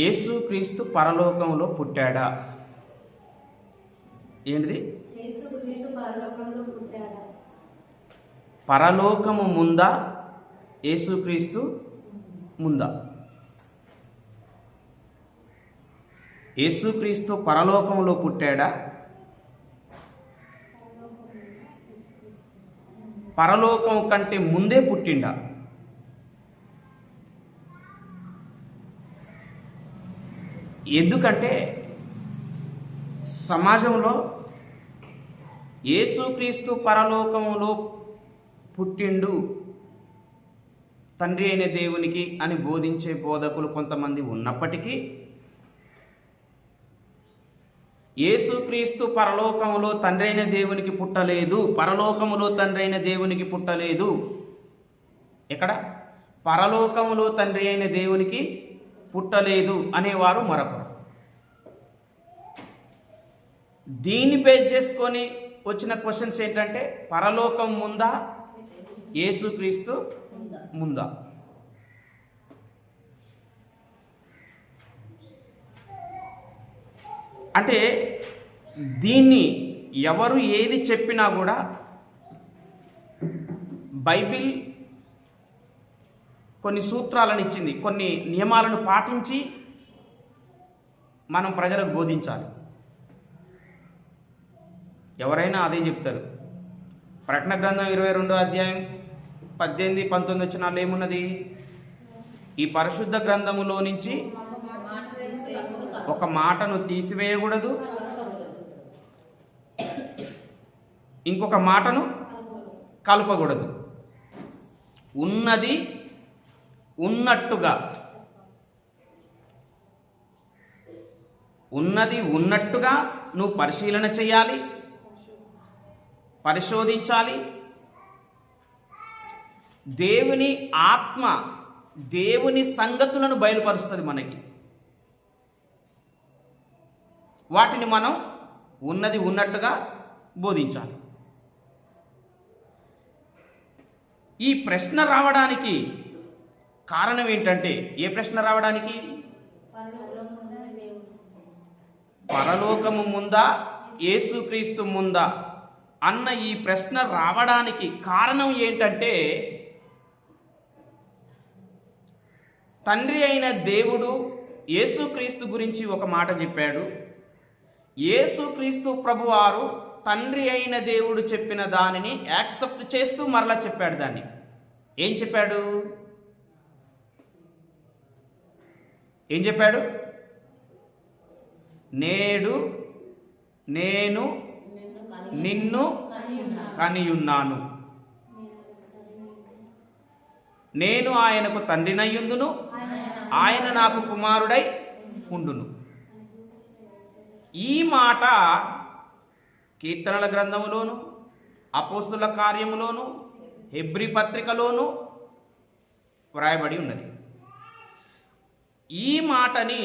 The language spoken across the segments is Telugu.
యేసుక్రీస్తు పరలోకంలో పుట్టాడా? ఏంటిది? పరలోకము ముందా? యేసుక్రీస్తు ముందా? యేసుక్రీస్తు పరలోకంలో పుట్టాడా? పరలోకం కంటే ముందే పుట్టిండా? ఎందుకంటే సమాజంలో యేసుక్రీస్తు పరలోకములో పుట్టిండు తండ్రి అయిన దేవునికి అని బోధించే బోధకులు కొంతమంది ఉన్నప్పటికీ యేసుక్రీస్తు పరలోకములో తండ్రి అయిన దేవునికి పుట్టలేదు పరలోకములో తండ్రి అయిన దేవునికి పుట్టలేదు. ఎక్కడ? పరలోకములో తండ్రి అయిన దేవునికి పుట్టలేదు అనేవారు మరొకరు. దీన్ని బేస్ చేసుకొని వచ్చిన క్వశ్చన్స్ ఏంటంటే పరలోకం ముందా? యేసుక్రీస్తు ముందా? అంటే దీన్ని ఎవరు ఏది చెప్పినా కూడా బైబిల్ కొన్ని సూత్రాలను ఇచ్చింది కొన్ని నియమాలను పాటించి మనం ప్రజలకు బోధించాలి. ఎవరైనా అదే చెప్తారు. ప్రకటన గ్రంథం ఇరవై రెండో అధ్యాయం పద్దెనిమిది పంతొమ్మిది వచ్చినాలు ఏమున్నది? ఈ పరిశుద్ధ గ్రంథములో నుంచి ఒక మాటను తీసివేయకూడదు ఇంకొక మాటను కలపకూడదు. ఉన్నది ఉన్నట్టుగా. ఉన్నది ఉన్నట్టుగా నువ్వు పరిశీలన చేయాలి పరిశోధించాలి. దేవుని ఆత్మ దేవుని సంగతులను బయలుపరుస్తుంది మనకి. వాటిని మనం ఉన్నది ఉన్నట్టుగా బోధించాలి. ఈ ప్రశ్న రావడానికి కారణం ఏంటంటే ఏ ప్రశ్న రావడానికి? పరలోకము ముందా యేసుక్రీస్తు ముందా? అన్న ఈ ప్రశ్న రావడానికి కారణం ఏంటంటే తండ్రి అయిన దేవుడు యేసుక్రీస్తు గురించి ఒక మాట చెప్పాడు. యేసుక్రీస్తు ప్రభువారు తండ్రి అయిన దేవుడు చెప్పిన దానిని యాక్సెప్ట్ చేస్తూ మరలా చెప్పాడు దాన్ని. ఏం చెప్పాడు? ఏం చెప్పాడు? నేడు నేను నిన్ను కనియున్నాను. నేను ఆయనకు తండ్రినయ్యుందును ఆయన నాకు కుమారుడై ఉండును. ఈ మాట కీర్తనల గ్రంథములోను అపోస్తుల కార్యములోను హెబ్రి పత్రికలోను వ్రాయబడి ఉన్నది. ఈ మాటని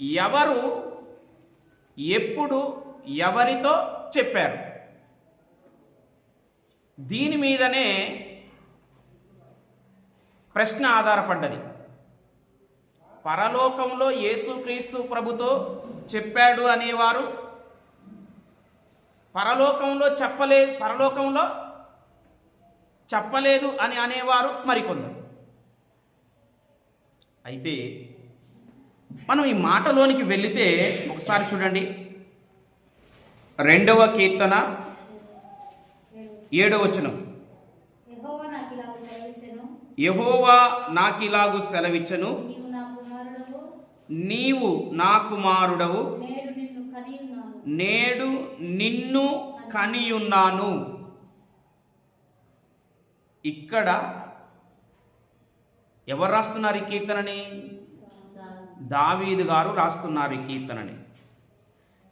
ఎవరు ఎప్పుడు ఎవరితో చెప్పారు? దీని మీదనే ప్రశ్న ఆధారపడ్డది. పరలోకంలో యేసుక్రీస్తు ప్రభుతో చెప్పాడు అనేవారు పరలోకంలో చెప్పలేదు పరలోకంలో చెప్పలేదు అని అనేవారు మరికొందరు. అయితే మనం ఈ మాటలోనికి వెళితే ఒకసారి చూడండి. రెండవ కీర్తన ఏడవ వచనం. యెహోవా నాకు ఇలాగ సెలవిచ్చెను. యహోవా నాకిలాగు సెలవిచ్చను. నీవు నా కుమారుడవు. నేడు నిన్ను కనియున్నాను. ఇక్కడ ఎవరు రాస్తున్నారు ఈ కీర్తనని? దావీదు గారు రాస్తున్నారు ఈ కీర్తనని.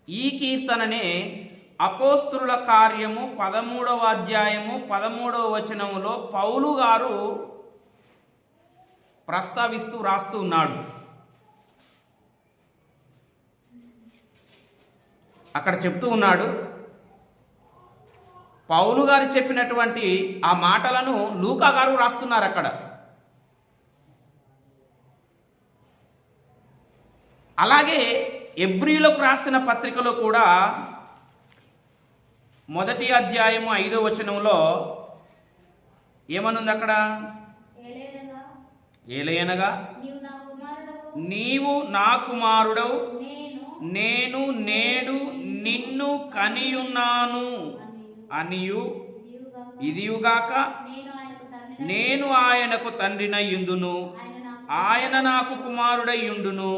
ఈ కీర్తననే అపోస్తుల కార్యము పదమూడవ అధ్యాయము పదమూడవ వచనములో పౌలు గారు ప్రస్తావిస్తూ రాస్తూ ఉన్నాడు. అక్కడ చెప్తూ ఉన్నాడు పౌలు గారు చెప్పినటువంటి ఆ మాటలను లూకా గారు రాస్తున్నారు అక్కడ. అలాగే ఎబ్రిలకు రాసిన పత్రికలో కూడా మొదటి అధ్యాయము ఐదో వచనంలో ఏమనుంది అక్కడ? ఏలైనగా ఏలయనగా నీవు నా కుమారుడవు. నేను నేను నేడు నిన్ను కనియున్నాను. అనియు అనియు ఇదియుగా ఇదియుగాక నేను ఆయనకు తండ్రి నేను ఆయనకు తండ్రినయ్యుందును ఆయన నాకు ఆయన నాకు కుమారుడయ్యుండును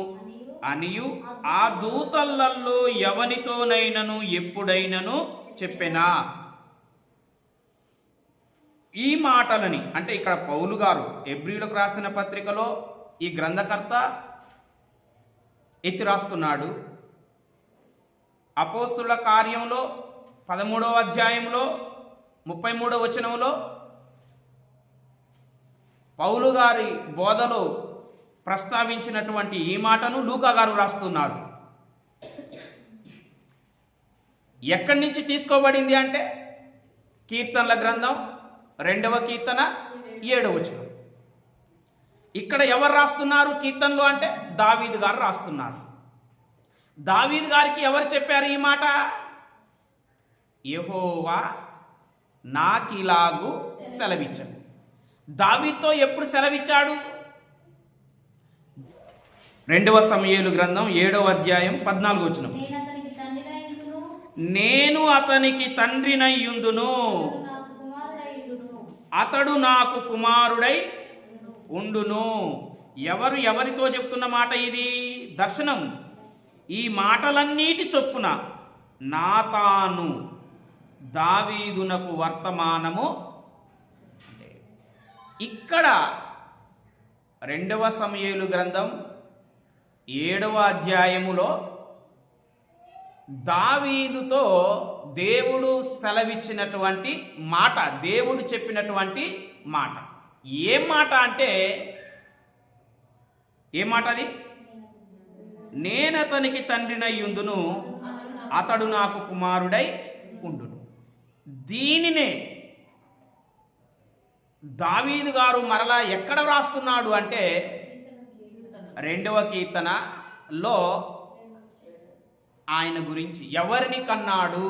అనియు ఆ దూతలలో ఎవనితోనైనను ఎప్పుడైనను చెప్పెనా? ఈ మాటలని అంటే ఇక్కడ పౌలు గారు ఎబ్రిలకు రాసిన పత్రికలో ఈ గ్రంథకర్త ఎత్తి రాస్తున్నాడు. అపోస్తుల కార్యంలో పదమూడవ అధ్యాయంలో ముప్పై మూడవ వచనంలో పౌలు గారి బోధలో ప్రస్తావించినటువంటి ఈ మాటను లూకా గారు రాస్తున్నారు. ఎక్కడి నుంచి తీసుకోబడింది అంటే కీర్తనల గ్రంథం రెండవ కీర్తన ఏడవచనం ఇక్కడ ఎవరు రాస్తున్నారు కీర్తనలు అంటే దావీదు గారు రాస్తున్నారు. దావీదు గారికి ఎవరు చెప్పారు ఈ మాట? యహోవా నాకిలాగు సెలవిచ్చాడు. దావీతో ఎప్పుడు సెలవిచ్చాడు? రెండవ సమయలు గ్రంథం ఏడవ అధ్యాయం పద్నాలుగు వచనం. నేను అతనికి తండ్రినయ్యుందును అతడు నాకు కుమారుడై ఉండును. ఎవరు ఎవరితో చెప్తున్న మాట ఇది? దర్శనం. ఈ మాటలన్నిటి చొప్పున నాతాను దావీదునకు వర్తమానము ఇక్కడ రెండవ సమయలు గ్రంథం ఏడవ అధ్యాయములో దావీదుతో దేవుడు సెలవిచ్చినటువంటి మాట దేవుడు చెప్పినటువంటి మాట. ఏం మాట అంటే ఏం మాట అది? నేనతనికి తండ్రినయ్యుందును అతడు నాకు కుమారుడై ఉండును. దీనినే దావీదు గారు మరలా ఎక్కడ వ్రాస్తున్నాడు అంటే రెండవ కీర్తనలో ఆయన గురించి ఎవరిని కన్నాడు?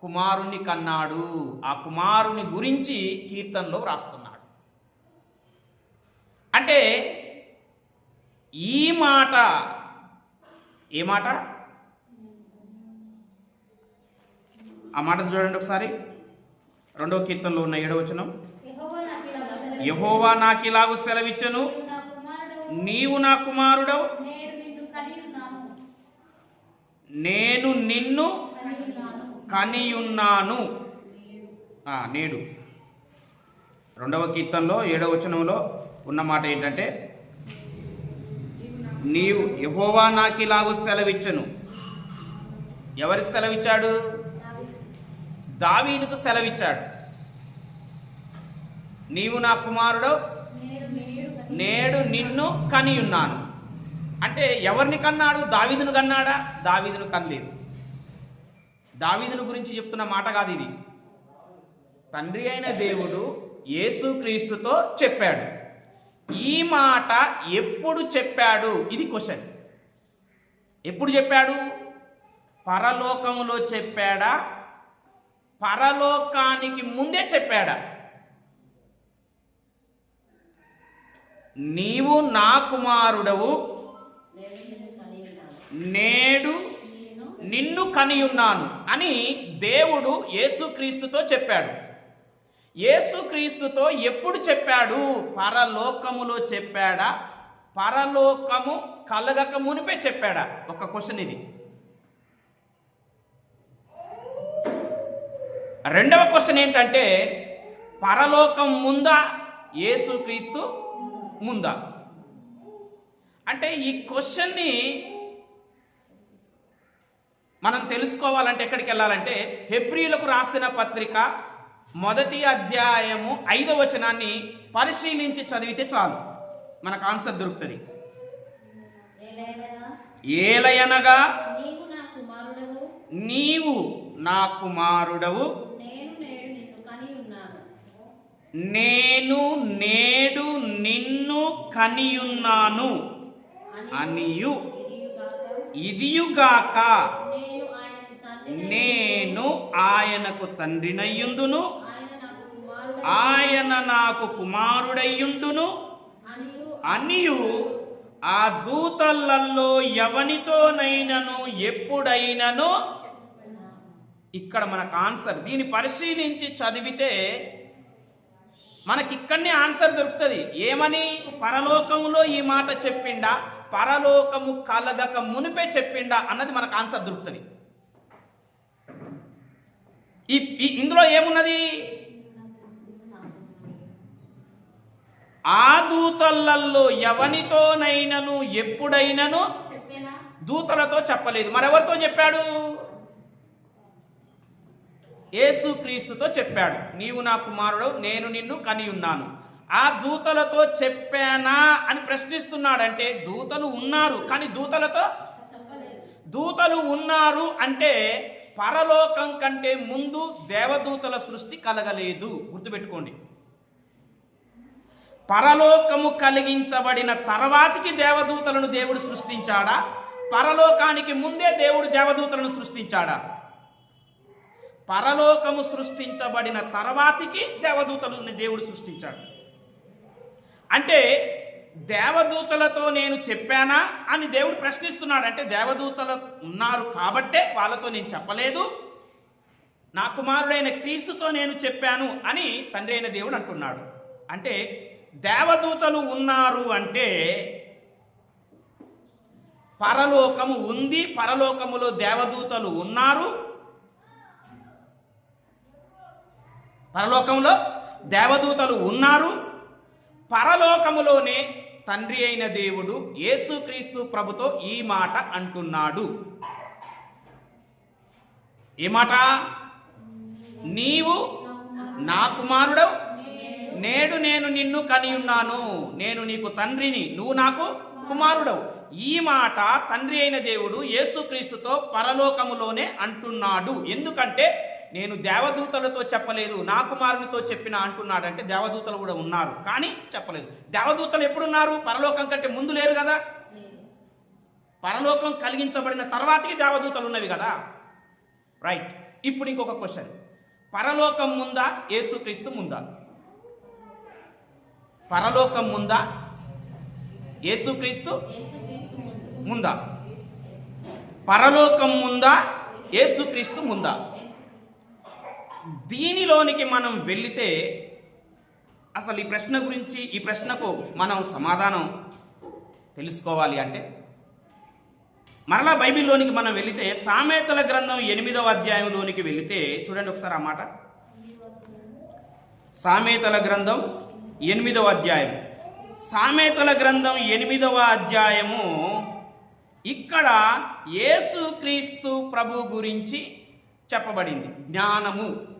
కుమారుణ్ణి కన్నాడు. ఆ కుమారుని గురించి కీర్తనలో వ్రాస్తున్నాడు. అంటే ఈ మాట ఏ మాట? ఆ మాట చూడండి ఒకసారి. రెండవ కీర్తనలో ఉన్న ఏడవ వచనం. యెహోవా నాకు ఇలాగ సెలవిచ్చను. నీవు నా కుమారుడవు. నేను నిన్ను కనియున్నాను. నేడు. రెండవ కీర్తనలో ఏడవ వచనంలో ఉన్న మాట ఏంటంటే నీవు యహోవా నాకిలాగు సెలవిచ్చను. ఎవరికి సెలవిచ్చాడు? దావీదుకు సెలవిచ్చాడు. నీవు నా కుమారుడు నిన్ను కనియున్నాను. అంటే ఎవరిని కన్నాడు? దావీదును కన్నాడా? దావీదును కనలేదు. దావీదును గురించి చెప్తున్న మాట కాదు ఇది. తండ్రి అయిన దేవుడు యేసుక్రీస్తుతో చెప్పాడు. ఈ మాట ఎప్పుడు చెప్పాడు? ఇది క్వశ్చన్. ఎప్పుడు చెప్పాడు? పరలోకములో చెప్పాడా? పరలోకానికి ముందే చెప్పాడా? నీవు నా కుమారుడవు. నేడు నిన్ను కనియున్నాను అని దేవుడు యేసుక్రీస్తుతో చెప్పాడు. యేసుక్రీస్తుతో ఎప్పుడు చెప్పాడు? పరలోకములో చెప్పాడా? పరలోకము కలగక మునిపే చెప్పాడా? ఒక క్వశ్చన్ ఇది. రెండవ క్వశ్చన్ ఏంటంటే పరలోకం ముందా యేసుక్రీస్తు? ముందా? అంటే ఈ క్వశ్చన్ని మనం తెలుసుకోవాలంటే ఎక్కడికి వెళ్ళాలంటే హెబ్రిలకు రాసిన పత్రిక మొదటి అధ్యాయము ఐదవ వచనాన్ని పరిశీలించి చదివితే చాలు. మనకు ఆన్సర్ దొరుకుతుంది. ఏలయనగా నీవు నా కుమారుడవు నీవు నా కుమారుడవు నేను నేడు నిన్ను కని ఉన్నాను నేను నేడు నిన్ను కనియున్నాను. అనియు ఇదియుగాక. నేను ఆయనకు తండ్రినయ్యుందును. ఆయన నాకు కుమారుడయ్యుండును. అనియు ఆ దూతలల్లో ఎవనితోనైనను ఎప్పుడైనను. ఇక్కడ మనకు ఆన్సర్ దీన్ని పరిశీలించి చదివితే మనకి ఇక్కడనే ఆన్సర్ దొరుకుతుంది. ఏమని? పరలోకములో ఈ మాట చెప్పిండా? పరలోకము కలగక మునిపే చెప్పిండా? అన్నది మనకు ఆన్సర్ దొరుకుతుంది. ఈ ఇందులో ఏమున్నది? ఆ దూతలలో ఎవనితోనైనను ఎప్పుడైనను దూతలతో చెప్పలేదు. మరెవరితో చెప్పాడు? యేసుక్రీస్తుతో చెప్పాడు నీవు నా కుమారుడు నేను నిన్ను కని ఉన్నాను. ఆ దూతలతో చెప్పానా అని ప్రశ్నిస్తున్నాడంటే దూతలు ఉన్నారు కానీ దూతలతో దూతలు ఉన్నారు అంటే పరలోకం కంటే ముందు దేవదూతల సృష్టి కలగలేదు. గుర్తుపెట్టుకోండి. పరలోకము కలిగించబడిన తర్వాతికి దేవదూతలను దేవుడు సృష్టించాడా? పరలోకానికి ముందే దేవుడు దేవదూతలను సృష్టించాడా? పరలోకము సృష్టించబడిన తర్వాతికి దేవదూతలని దేవుడు సృష్టించాడు. అంటే దేవదూతలతో నేను చెప్పానా అని దేవుడు ప్రశ్నిస్తున్నాడు. అంటే దేవదూతలు ఉన్నారు కాబట్టే వాళ్ళతో నేను చెప్పలేదు. నా కుమారుడైన క్రీస్తుతో నేను చెప్పాను అని తండ్రి అయిన దేవుడు అంటున్నాడు. అంటే దేవదూతలు ఉన్నారు అంటే పరలోకము ఉంది పరలోకములో దేవదూతలు ఉన్నారు పరలోకంలో దేవదూతలు ఉన్నారు. పరలోకములోనే తండ్రి అయిన దేవుడు యేసుక్రీస్తు ప్రభుతో ఈ మాట అంటున్నాడు. ఏ మాట? నీవు నా కుమారుడవు. నేడు నేను నిన్ను కనియున్నాను నేను నీకు తండ్రిని నువ్వు నాకు కుమారుడవు. ఈ మాట తండ్రి అయిన దేవుడు యేసుక్రీస్తుతో పరలోకములోనే అంటున్నాడు. ఎందుకంటే నేను దేవదూతలతో చెప్పలేదు నా కుమారునితో చెప్పిన అంటున్నాడు అంటే దేవదూతలు కూడా ఉన్నారు. కానీ చెప్పలేదు. దేవదూతలు ఎప్పుడున్నారు? పరలోకం కంటే ముందు లేరు కదా? పరలోకం కలిగించబడిన తర్వాతకి దేవదూతలు ఉన్నవి కదా? రైట్ ఇప్పుడు ఇంకొక క్వశ్చన్ పరలోకం ముందా? యేసుక్రీస్తు ముందా? పరలోకం ముందా? యేసుక్రీస్తు ముందా? పరలోకం ముందా? యేసుక్రీస్తు ముందా? దీనిలోనికి మనం వెళితే అసలు ఈ ప్రశ్న గురించి ఈ ప్రశ్నకు మనం సమాధానం తెలుసుకోవాలి అంటే మరలా బైబిల్లోనికి మనం వెళితే సామెతల గ్రంథం ఎనిమిదవ అధ్యాయంలోనికి వెళితే చూడండి ఒకసారి ఆ మాట. సామెతల గ్రంథం ఎనిమిదవ అధ్యాయం. సామెతల గ్రంథం ఎనిమిదవ అధ్యాయము ఇక్కడ యేసుక్రీస్తు ప్రభు గురించి చెప్పబడింది. జ్ఞానము.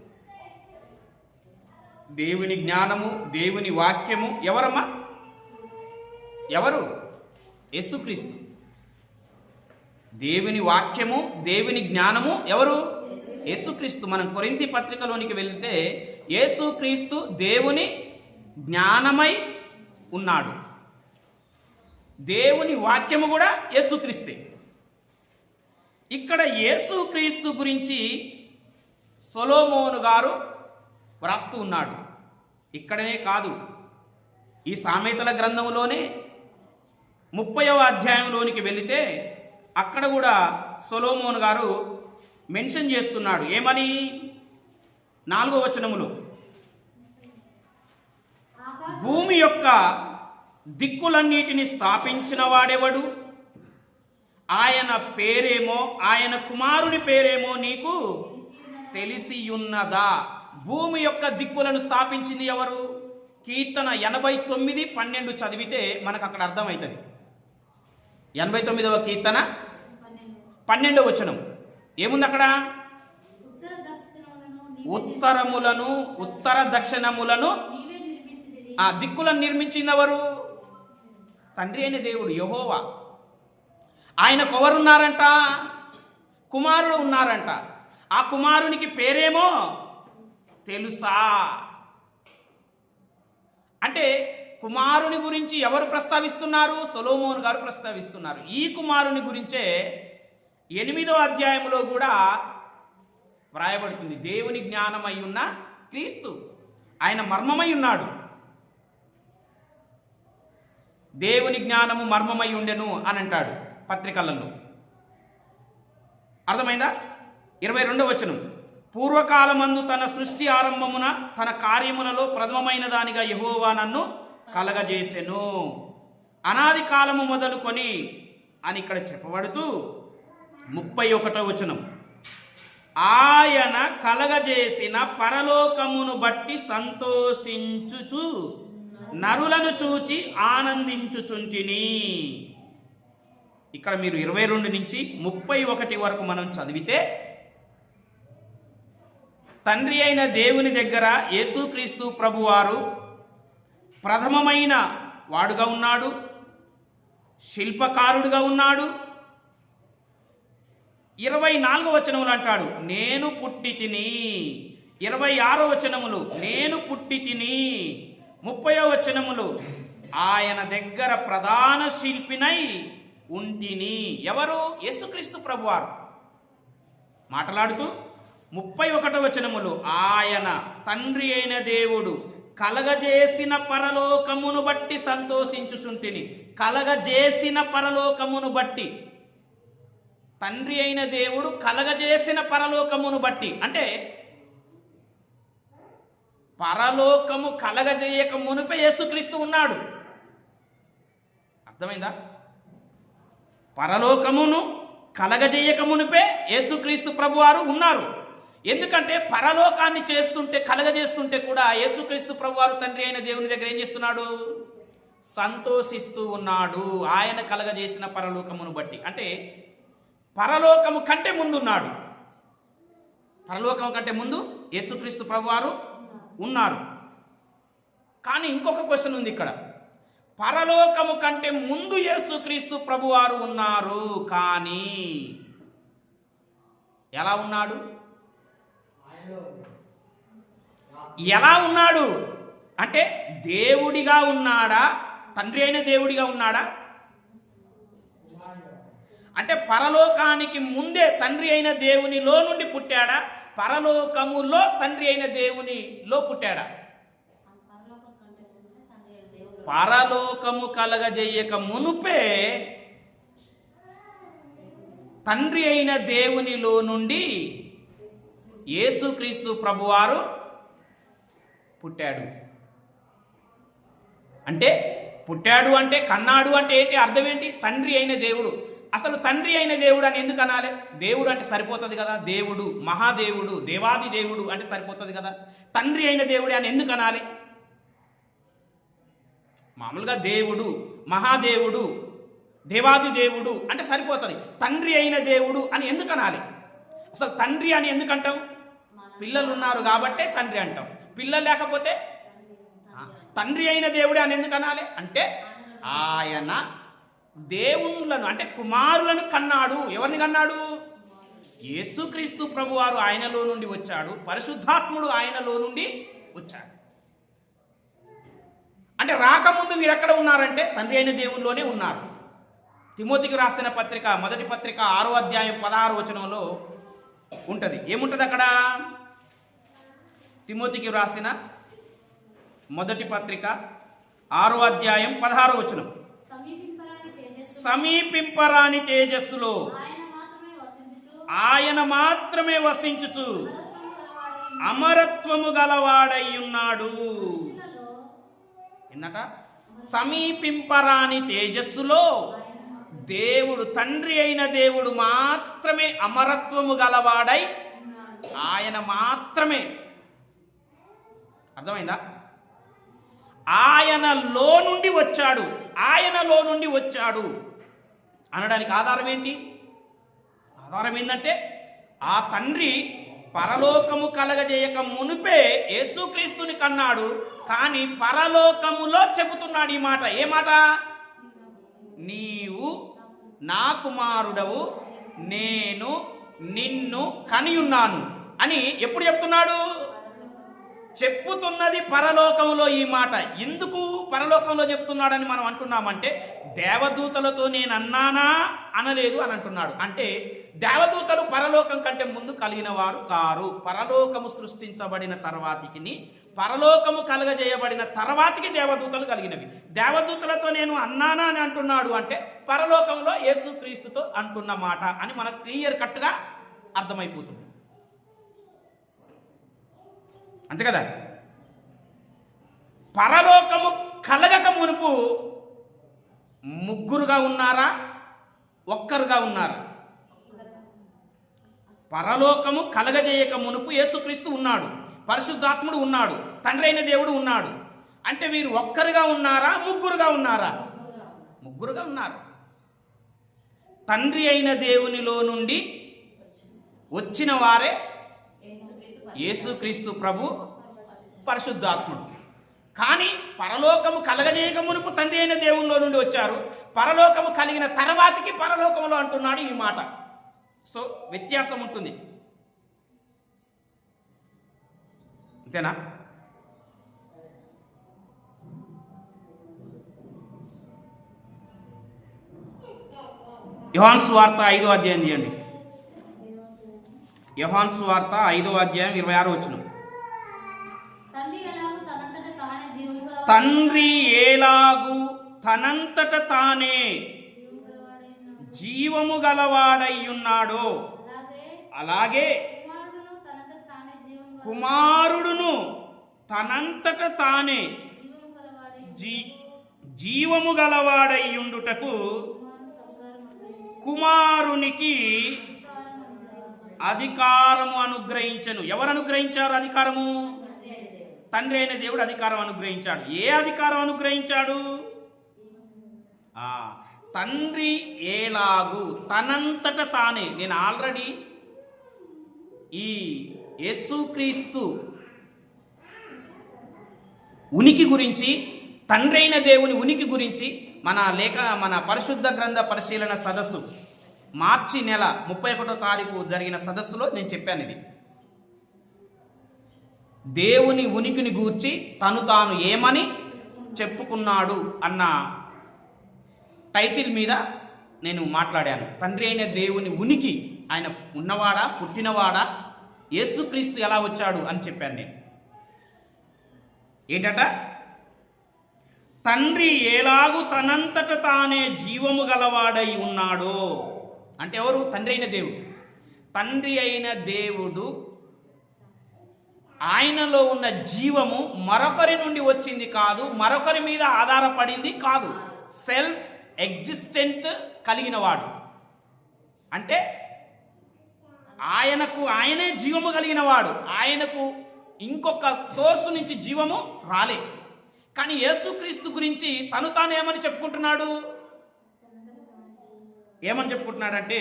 దేవుని జ్ఞానము దేవుని వాక్యము ఎవరమ్మా? ఎవరు? యేసుక్రీస్తు. దేవుని వాక్యము దేవుని జ్ఞానము ఎవరు? యేసుక్రీస్తు. మనం కొరింతి పత్రికలోనికి వెళ్తే యేసుక్రీస్తు దేవుని జ్ఞానమై ఉన్నాడు. దేవుని వాక్యము కూడా యేసుక్రీస్తే. ఇక్కడ యేసుక్రీస్తు గురించి సొలోమోను గారు వ్రాస్తూ ఉన్నాడు. ఇక్కడనే కాదు ఈ సామెతల గ్రంథంలోనే ముప్పైవ అధ్యాయంలోనికి వెళితే అక్కడ కూడా సొలోమోన్ గారు మెన్షన్ చేస్తున్నాడు. ఏమని? నాలుగో వచనములో భూమి యొక్క దిక్కులన్నిటిని స్థాపించిన వాడెవడు? ఆయన పేరేమో ఆయన కుమారుని పేరేమో నీకు తెలిసియున్నదా? భూమి యొక్క దిక్కులను స్థాపించింది ఎవరు? కీర్తన ఎనభై తొమ్మిది పన్నెండు చదివితే మనకు అక్కడ అర్థమవుతుంది. ఎనభై తొమ్మిదవ కీర్తన పన్నెండవ వచనం. ఏముంది అక్కడ? ఉత్తరములను ఉత్తర దక్షిణములను ఆ దిక్కులను నిర్మించింది ఎవరు? తండ్రి అయిన దేవుడు యహోవా. ఆయనకు ఎవరున్నారంట? కుమారుడు ఉన్నారంట. ఆ కుమారునికి పేరేమో తెలుసా? అంటే కుమారుని గురించి ఎవరు ప్రస్తావిస్తున్నారు? సొలోమోన్ గారు ప్రస్తావిస్తున్నారు. ఈ కుమారుని గురించే ఎనిమిదో అధ్యాయంలో కూడా వ్రాయబడుతుంది. దేవుని జ్ఞానమై ఉన్న క్రీస్తు. ఆయన మర్మమై ఉన్నాడు. దేవుని జ్ఞానము మర్మమై ఉండెను అని అంటాడు పత్రికలలో. అర్థమైందా? ఇరవై రెండవ వచనం. పూర్వకాలమందు తన సృష్టి ఆరంభమున తన కార్యములలో ప్రథమమైన దానిగా యహోవా నన్ను కలగజేసెను. అనాది కాలము మొదలుకొని అని ఇక్కడ చెప్పబడుతూ ముప్పై ఒకటో వచనం. ఆయన కలగజేసిన పరలోకమును బట్టి సంతోషించుచు నరులను చూచి ఆనందించుచుంటిని. ఇక్కడ మీరు ఇరవై రెండు నుంచి ముప్పై ఒకటి వరకు మనం చదివితే తండ్రి అయిన దేవుని దగ్గర యేసుక్రీస్తు ప్రభువారు ప్రథమమైన వాడుగా ఉన్నాడు శిల్పకారుడుగా ఉన్నాడు. ఇరవై నాలుగో వచనములు అంటాడు నేను పుట్టి తిని. ఇరవై ఆరో వచనములు నేను పుట్టి తిని. ముప్పయో వచనములు ఆయన దగ్గర ప్రధాన శిల్పినై ఉంటిని. ఎవరు? యేసుక్రీస్తు ప్రభువారు. మాట్లాడుతూ ముప్పై ఒకటో వచనములు ఆయన తండ్రి అయిన దేవుడు కలగజేసిన పరలోకమును బట్టి సంతోషించుచుంటిని. కలగజేసిన పరలోకమును బట్టి. తండ్రి అయిన దేవుడు కలగజేసిన పరలోకమును బట్టి. అంటే పరలోకము కలగజేయక మునిపే యేసుక్రీస్తు ఉన్నాడు. అర్థమైందా? పరలోకమును కలగజేయక మునిపే యేసుక్రీస్తు ప్రభువారు ఉన్నారు. ఎందుకంటే పరలోకాన్ని చేస్తుంటే కలగజేస్తుంటే కూడా యేసుక్రీస్తు ప్రభువారు తండ్రి అయిన దేవుని దగ్గర ఏం చేస్తున్నాడు? సంతోషిస్తూ ఉన్నాడు. ఆయన కలగజేసిన పరలోకమును బట్టి. అంటే పరలోకము కంటే ముందున్నాడు. పరలోకం కంటే ముందు యేసుక్రీస్తు ప్రభువారు ఉన్నారు. కానీ ఇంకొక క్వశ్చన్ ఉంది ఇక్కడ. పరలోకము కంటే ముందు యేసుక్రీస్తు ప్రభువారు ఉన్నారు. కానీ ఎలా ఉన్నాడు? ఎలా ఉన్నాడు? అంటే దేవుడిగా ఉన్నాడా? తండ్రి అయిన దేవుడిగా ఉన్నాడా? అంటే పరలోకానికి ముందే తండ్రి అయిన దేవునిలో నుండి పుట్టాడా? పరలోకములో తండ్రి అయిన దేవునిలో పుట్టాడా? పరలోకము కలగజేయక మునుపే తండ్రి అయిన దేవునిలో నుండి యేసుక్రీస్తు ప్రభువారు పుట్టాడు. అంటే పుట్టాడు అంటే కన్నాడు అంటే ఏంటి? అర్థం ఏంటి? తండ్రి అయిన దేవుడు. అసలు తండ్రి అయిన దేవుడు అని ఎందుకు అనాలి? దేవుడు అంటే సరిపోతుంది కదా? దేవుడు మహాదేవుడు దేవాది దేవుడు అంటే సరిపోతుంది కదా? తండ్రి అయిన దేవుడు అని ఎందుకు అనాలి? మామూలుగా దేవుడు మహాదేవుడు దేవాది దేవుడు అంటే సరిపోతుంది. తండ్రి అయిన దేవుడు అని ఎందుకు అనాలి? అసలు తండ్రి అని ఎందుకంటావు పిల్లలు ఉన్నారు కాబట్టే తండ్రి అంటాం. పిల్లలు లేకపోతే తండ్రి అయిన దేవుడే అని ఎందుకు అనాలి? అంటే ఆయన దేవుళ్ళను అంటే కుమారులను కన్నాడు. ఎవరిని కన్నాడు? యేసుక్రీస్తు ప్రభువారు ఆయనలో నుండి వచ్చాడు. పరిశుద్ధాత్ముడు ఆయనలో నుండి వచ్చాడు. అంటే రాకముందు మీరు ఎక్కడ ఉన్నారంటే తండ్రి అయిన దేవుల్లోనే ఉన్నారు. తిమోతికి రాసిన పత్రిక మొదటి పత్రిక ఆరో అధ్యాయం పదహారు వచనంలో ఉంటుంది. ఏముంటుంది అక్కడ? తిమోతికి రాసిన మొదటి పత్రిక ఆరో అధ్యాయం పదహారో వచనం. సమీపింపరాని తేజస్సు సమీపింపరాని తేజస్సులో ఆయన మాత్రమే వసించుచు. అమరత్వము గలవాడై ఉన్నాడు. ఎన్నట? సమీపింపరాని తేజస్సులో దేవుడు తండ్రి అయిన దేవుడు మాత్రమే అమరత్వము గలవాడై ఆయన మాత్రమే అర్థమైందా? ఆయనలో నుండి వచ్చాడు. ఆయనలో నుండి వచ్చాడు. అనడానికి ఆధారం ఏంటి? ఆధారం ఏంటంటే ఆ తండ్రి పరలోకము కలగజేయక మునిపే యేసుక్రీస్తుని కన్నాడు. కానీ పరలోకములో చెబుతున్నాడు ఈ మాట. ఏ మాట? నీవు నా కుమారుడవు నేను నిన్ను కనియున్నాను అని ఎప్పుడు చెప్తున్నాడు? చెప్పుతున్నది పరలోకంలో ఈ మాట. ఎందుకు పరలోకంలో చెప్తున్నాడని మనం అంటున్నామంటే దేవదూతలతో నేను అన్నానా అనలేదు అని అంటున్నాడు. అంటే దేవదూతలు పరలోకం కంటే ముందు కలిగిన వారు కారు. పరలోకము సృష్టించబడిన తర్వాతికి పరలోకము కలగజేయబడిన తర్వాతికి దేవదూతలు కలిగినవి. దేవదూతలతో నేను అన్నానా అని అంటున్నాడు అంటే పరలోకంలో యేసుక్రీస్తుతో అంటున్న మాట అని మనకు క్లియర్ కట్గా అర్థమైపోతుంది. అంతే కదా పరలోకము కలగక మునుపు ముగ్గురుగా ఉన్నారా? ఒక్కరుగా ఉన్నారా? పరలోకము కలగజేయక మునుపు యేసుక్రీస్తు ఉన్నాడు. పరిశుద్ధాత్ముడు ఉన్నాడు. తండ్రి అయిన దేవుడు ఉన్నాడు. అంటే వీరు ఒక్కరుగా ఉన్నారా? ముగ్గురుగా ఉన్నారా? ముగ్గురుగా ఉన్నారు. తండ్రి అయిన దేవునిలో నుండి వచ్చిన వారే యేసుక్రీస్తు ప్రభు పరిశుద్ధాత్ముడు. కానీ పరలోకము కలగజేయక మునుపు తండ్రి అయిన దేవుల్లో నుండి వచ్చారు. పరలోకము కలిగిన తర్వాతికి పరలోకంలో అంటున్నాడు ఈ మాట. సో వ్యత్యాసం ఉంటుంది. అంతేనా? యోహాన్స్ వార్త ఐదో అధ్యాయం చేయండి యోహాన్ సువార్త ఐదో అధ్యాయం ఇరవై ఆరు వచ్చిన తండ్రి ఏలాగు తనంతట తానే జీవము గలవాడై ఉన్నాడు. అలాగే కుమారుడును తనంతట తానే జీ జీవము గలవాడై ఉండుటకు కుమారునికి అధికారము అనుగ్రహించను. ఎవరు అనుగ్రహించారు అధికారము? తండ్రి అయిన దేవుడు. అధికారం అనుగ్రహించాడు. ఏ అధికారం అనుగ్రహించాడు? ఆ, తండ్రి ఏలాగు తనంతట తానే. నేను ఆల్రెడీ ఈ యేసుక్రీస్తు ఉనికి గురించి తండ్రైన దేవుని ఉనికి గురించి మన లేఖ మన పరిశుద్ధ గ్రంథ పరిశీలన సదస్సు మార్చి నెల ముప్పై ఒకటో తారీఖు జరిగిన సదస్సులో నేను చెప్పాను ఇది. దేవుని ఉనికిని గూర్చి తను తాను ఏమని చెప్పుకున్నాడు అన్న టైటిల్ మీద నేను మాట్లాడాను. తండ్రి అయిన దేవుని ఉనికి ఆయన ఉన్నవాడా పుట్టినవాడా యేసుక్రీస్తు ఎలా వచ్చాడు అని చెప్పాను నేను. ఏంటట? తండ్రి ఎలాగు తనంతట తానే జీవము గలవాడై ఉన్నాడో అంటే ఎవరు? తండ్రి అయిన దేవుడు. తండ్రి అయిన దేవుడు ఆయనలో ఉన్న జీవము మరొకరి నుండి వచ్చింది కాదు మరొకరి మీద ఆధారపడింది కాదు. సెల్ఫ్ ఎగ్జిస్టెంట్ కలిగినవాడు అంటే ఆయనకు ఆయనే జీవము కలిగినవాడు ఆయనకు ఇంకొక సోర్సు నుంచి జీవము రాలే. కానీ యేసుక్రీస్తు గురించి తను తాను ఏమని చెప్పుకుంటున్నాడు? ఏమని చెప్పుకుంటున్నాడంటే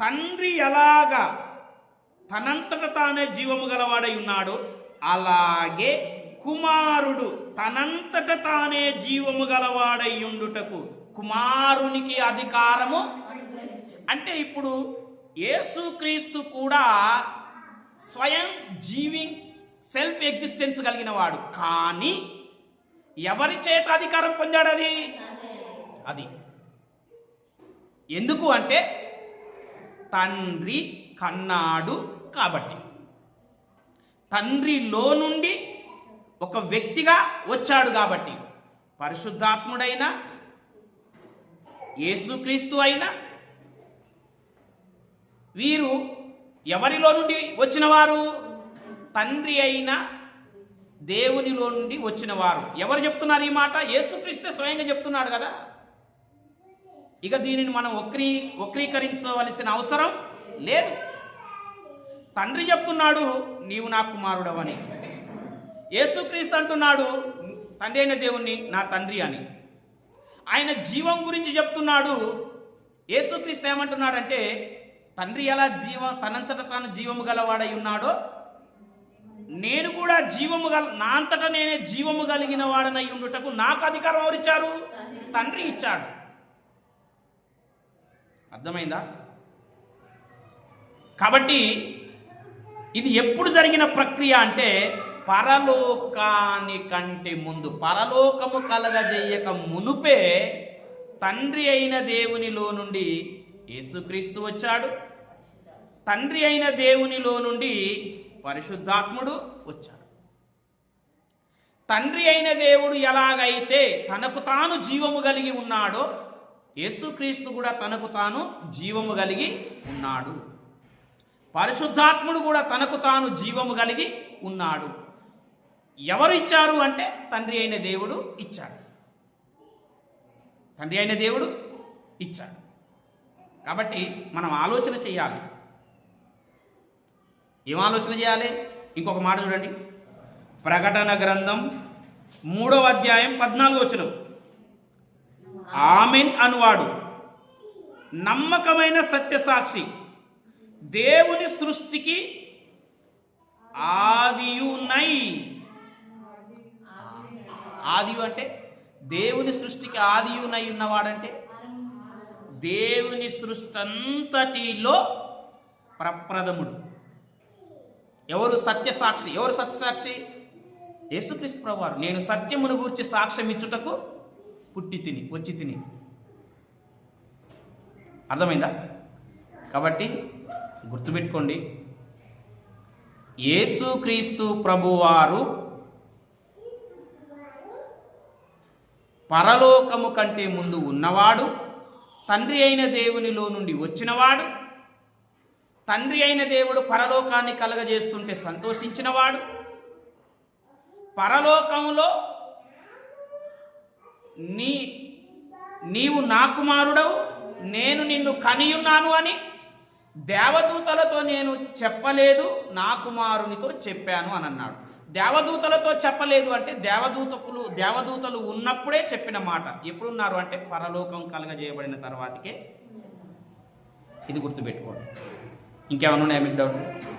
తండ్రి ఎలాగా తనంతట తానే జీవము గలవాడై ఉన్నాడో అలాగే కుమారుడు తనంతట తానే జీవము గలవాడై ఉండుటకు కుమారునికి అధికారము అంటే ఇప్పుడు యేసుక్రీస్తు కూడా స్వయం జీవింగ్ సెల్ఫ్ ఎగ్జిస్టెన్స్ కలిగిన వాడు. కానీ ఎవరి చేత అధికారం పొందాడు అది అది. ఎందుకు అంటే తండ్రి కన్నాడు కాబట్టి. తండ్రిలో నుండి ఒక వ్యక్తిగా వచ్చాడు కాబట్టి. పరిశుద్ధాత్ముడైన యేసుక్రీస్తు అయినా వీరు ఎవరిలో నుండి వచ్చినవారు? తండ్రి అయిన దేవునిలో నుండి వచ్చినవారు. ఎవరు చెప్తున్నారు ఈ మాట? యేసుక్రీస్తే స్వయంగా చెప్తున్నాడు కదా. ఇక దీనిని మనం వక్రీ వక్రీకరించవలసిన అవసరం లేదు. తండ్రి చెప్తున్నాడు నీవు నా కుమారుడవని. యేసుక్రీస్తు అంటున్నాడు తండ్రి అయిన దేవుణ్ణి నా తండ్రి అని. ఆయన జీవం గురించి చెప్తున్నాడు యేసుక్రీస్తు ఏమంటున్నాడంటే తండ్రి ఎలా జీవం తనంతట తాను జీవము గలవాడై ఉన్నాడో నేను కూడా జీవము గల నా అంతటా నేనే జీవము కలిగిన వాడనై ఉండుటకు నాకు అధికారం ఎవరిచ్చారు? తండ్రి ఇచ్చాడు. అర్థమైందా? కాబట్టి ఇది ఎప్పుడు జరిగిన ప్రక్రియ అంటే పరలోకాని కంటే ముందు పరలోకము కలగజేయక మునుపే తండ్రి అయిన దేవునిలో నుండి యేసుక్రీస్తు వచ్చాడు. తండ్రి అయిన దేవునిలో నుండి పరిశుద్ధాత్ముడు వచ్చాడు. తండ్రి అయిన దేవుడు ఎలాగైతే తనకు తాను జీవము కలిగి ఉన్నాడో యేసుక్రీస్తు కూడా తనకు తాను జీవము కలిగి ఉన్నాడు. పరిశుద్ధాత్ముడు కూడా తనకు తాను జీవము కలిగి ఉన్నాడు. ఎవరు ఇచ్చారు అంటే తండ్రి అయిన దేవుడు ఇచ్చాడు. తండ్రి అయిన దేవుడు ఇచ్చాడు. కాబట్టి మనం ఆలోచన చేయాలి. ఏం ఆలోచన చేయాలి? ఇంకొక మాట చూడండి. ప్రకటన గ్రంథం మూడవ అధ్యాయం పద్నాలుగు వచనం. ఆమెన్ అనువాడు. నమ్మకమైన సత్యసాక్షి. దేవుని సృష్టికి ఆదియునై ఆదియు అంటే దేవుని సృష్టికి ఆదియునై ఉన్నవాడంటే దేవుని సృష్టి అంతటిలో ప్రప్రథముడు. ఎవరు సత్యసాక్షి? ఎవరు సత్యసాక్షి? యేసుక్రీస్తు ప్రభువారు. నేను సత్యమును గూర్చి సాక్ష్యం ఇచ్చుటకు పుట్టి తిని వచ్చి తిని. అర్థమైందా? కాబట్టి గుర్తుపెట్టుకోండి యేసుక్రీస్తు ప్రభువారు పరలోకము కంటే ముందు ఉన్నవాడు తండ్రి అయిన దేవునిలో నుండి వచ్చినవాడు తండ్రి అయిన దేవుడు పరలోకాన్ని కలగజేస్తుంటే సంతోషించినవాడు పరలోకములో నీ నీవు నా కుమారుడవు నేను నిన్ను కనియున్నాను అని దేవదూతలతో నేను చెప్పలేదు నా కుమారునితో చెప్పాను అని అన్నాడు. దేవదూతలతో చెప్పలేదు అంటే దేవదూతకులు దేవదూతలు ఉన్నప్పుడే చెప్పిన మాట. ఎప్పుడున్నారు అంటే పరలోకం కలగజేయబడిన తర్వాతకే. ఇది గుర్తుపెట్టుకోండి. ఇంకేమైనా ఉన్నాయా మీకు డౌట్